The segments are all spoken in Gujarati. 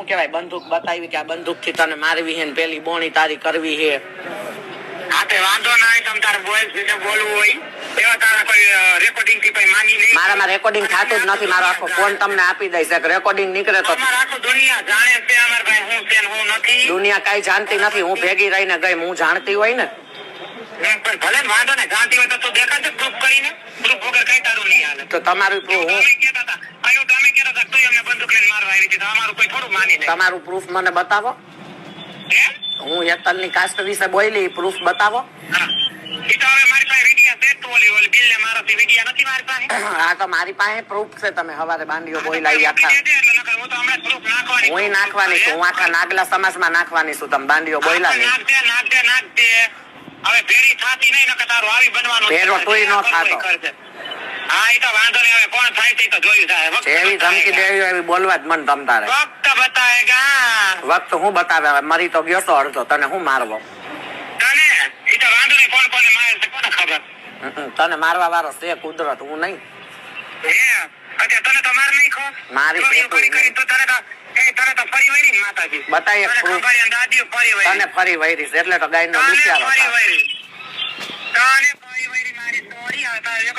શું કહેવાય બંદૂક બતાવી કે આ બંદૂકથી તને મારવી હે ને પેલી બોણી તારી કરવી હે. હા તે વાંધો ના આવે તમ તારે બોલ જે બોલવું હોય એવા તારા કોઈ રેકોર્ડિંગથી કોઈ માની નહીં. મારામાં રેકોર્ડિંગ થતું જ નથી મારો આખો ફોન તમને આપી દઈશ. એક રેકોર્ડિંગ નીકળે તો અમાર આખું દુનિયા જાણે છે અમાર ભાઈ હું છે હું નથી. દુનિયા કઈ જાણતી નથી હું ભેગી રહીને ગઈ હું જાણતી હોય ને. પણ ભલે વાંધો ને જાણતી હોય તો તું દેખાડજે પ્રૂફ કરીને. પ્રૂફ વગર કઈ તારું નહીં હાલે. તો તમારું proof તમારું પ્રૂફ મને બતાવો. હું? હું હેતલની કાસ્ટ વિશે બોલી પ્રૂફ બતાવો. હા. તો મારી પાસે ને પ્રૂફ છે તમે હવારે આખા. હું નાખવાની નાખવાની છું હું આખા નાગલા સમાજમાં નાખવાની છું તમે બોયલા હવે ભેરી થાતી નહીં નકર તારું આવી બનવાનું છે. તોય ન થાતો. હા એ તો વાંધો નહીં હવે કોણ થાય છે તો જોયું જાય વક્ત એવી ધમકી દેવી એવી બોલવા જ મન બતાવેગા વખત હું. બતાવે મરી તો ગયો છો અડધો તને હું મારવો? તને? ઈ તો વાંધો નહીં કોણ કોને મારે છે કોને ખબર? તને મારવા વાળો છે કુદરત હું નહીં. હે? અત્યારે તને તો માર નહીં ખો મારી કરી તો તને તો તો બતાય તને ફરી વૈરીશ એટલે તો ગાય નો દુખિયારો ફરી થાય વળી. તને ફરી વળી મારી સોરી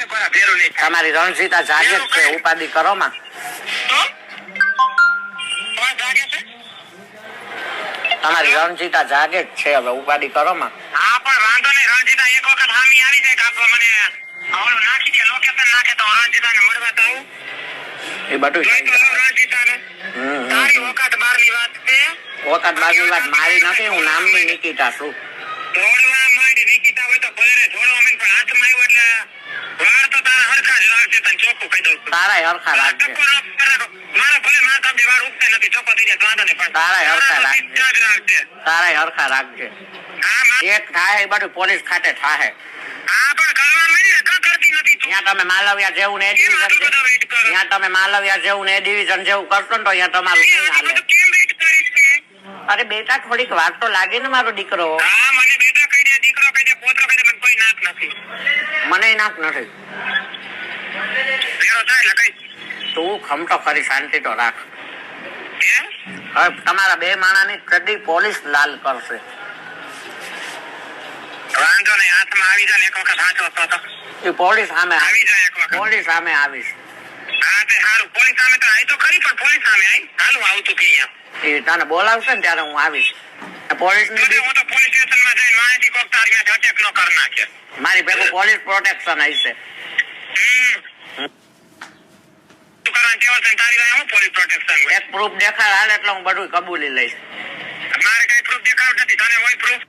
ભેરું નહીં તમારી રણજીતા જાગે જ છે ઉપાધિ કરો માં? તમારી રણજીતા જાગે જ છે હવે ઉપાધિ કરો માં હા પણ વાંધો નહીં રણજીતા એક વખત હામી આવી જાય કે મને ઓલું નાખી દે લોકેશન નાખે તો રણજીતા ને મળવા તો આવું એ બધું રણજીતા ને. તારી ઓકાત બહારની વાત છે? ઓકાત બાજુ વાત મારી નથી હું નામની નિકિતા છું દોડવા માંડી નિકિતા હોય તો ભલે રે દોડવા માંડી પણ હાથમાં આવ્યો એટલે વાર તો તારા હરખા જ રાખજે તને ચોખ્ખું કહી દઉં છું. તારાય હરખા રાખજે. ટકોર ન કરાતો. મારા ભલે માથા બે વાળ ઉગતા નથી ચોખ્ખો થઈ જાય વાંધો નહીં પણ તારાય હરખા રાખજે. તો જ રાખજે. તારાય હરખા રાખજે. એક થાય એ બધું પોલીસ ખાતે થાય હા પણ કરવા માંડી ને કરતી નથી ત્યાં તમે માલવિયા જેવું ને ડિવિઝન ત્યાં તમે માલવિયા જેવું ને ડિવિઝન જેવું કરશો ને તો અહીંયા તમારું નહીં હાલે. કેમ વેઇટ કરીશ તે? અરે બેટા થોડીક વાત તો લાગે ને મારો દીકરો. હા મને બેટા કહી દે દીકરો કહી દે પોતરો કહી દે મને કોઈ નાક નથી. મને નાક નથી. ભેરો થાય એટલે કઈ. તું ખમતો ખરી શાંતિ તો રાખ હવે તમારા બે માણાની કદી પોલીસ લાલ કરશે. વાંધો નહીં હાથમાં આવી જાય એક વખત હાથો હતો તો. એ પોલીસ સામે આવી. જાય એક વખત. પોલીસ સામે આવીશ. હા તે હારું. પોલીસ સામે તો આવી તો ખરી પણ પોલીસ સામે આવી હાલું આવતું કે અહીંયા. એ તને બોલાવશે ને ત્યારે હું આવીશ. પોલીસની જોજે, હું તો પોલીસ જઈને કોક તારી મેં અટેક ન કરી નાખે. મારી ભેગું પોલીસ પ્રોટેક્શન આવી હમ. તું કરવાની ટેવ છે ને તારી પાસે હું પોલીસ પ્રોટેક્શન એક પ્રૂફ દેખાડ હાલ એટલે હું બધું કબૂલી લઈશ. મારે કઈ પ્રૂફ દેખાડ નથી. તને હોય પ્રૂફ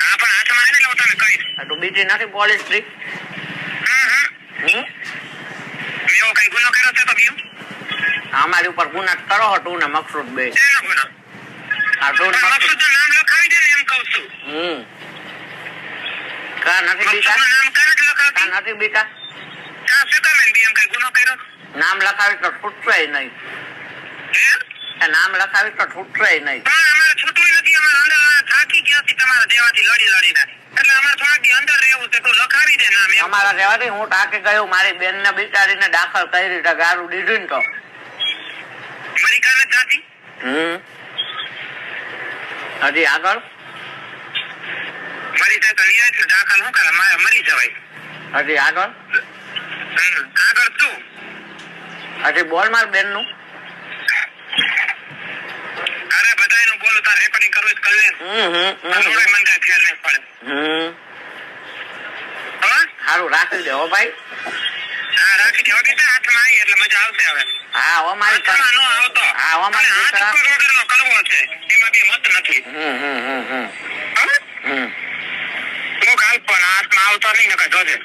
હા પણ હાથમાં આવે ને હું તને કહીશ. તું બીજી નથી પોલીસ એવો કઈ ગુનો કર્યો છે તો બીજું? અમારી ઉપર ગુના કરો હો તું ને મકસૂદ બે. શેનો ગુનો? આ તું ને મકસૂદ. નામ લખાવી દે ને એમ કહું છું. હમ. કા નથી મકસૂદનું નામ કાં નથી કા નથી બીટા કાં શું કામ એમ બી એમ કઈ ગુનો કર્યો? નામ લખાવી તો છૂટશે નહીં. નામ લખાવી તો છૂટશે નહીં. પણ અમારે છૂટવું નથી અમારે અંદર થાકી ગયા છે તમારા દેવાથી લડી લડીને. એટલે અમારે થોડાક દી અંદર રહેવું છે તો લખાવી દે નામ અમારા રહેવાથી હું ટાંકી ગયો મારી બેન ને બિચારીને દાખલ કરી રીતે ગારું દીધું તો. મરી કાલે જાતી હમ. હજી આગળ? મરી જાય તો દાખલ શું કરે? મારે મરી જવાય. હજી આગળ? હજી બોલ માર બેનનું અરે બધાયનું બોલ તાર રેકોર્ડિંગ કરવું કર લે. હમ હમ મને કાંઈ ફેર નહીં પડે. હમ. હા? સારું રાખી દે હો ભાઈ. હા રાખી દે. હાથ હાથમાં આવી એટલે મજા આવશે હવે. હા હો મારી નો આવતો. હા હો મારી હાથ દીકરા વગર નો કરવો છે. એમાં બી મત નથી. હમ હમ હમ હમ. હમ. હું કાલ પણ હાથમાં આવતો નહીં નકર જોજે.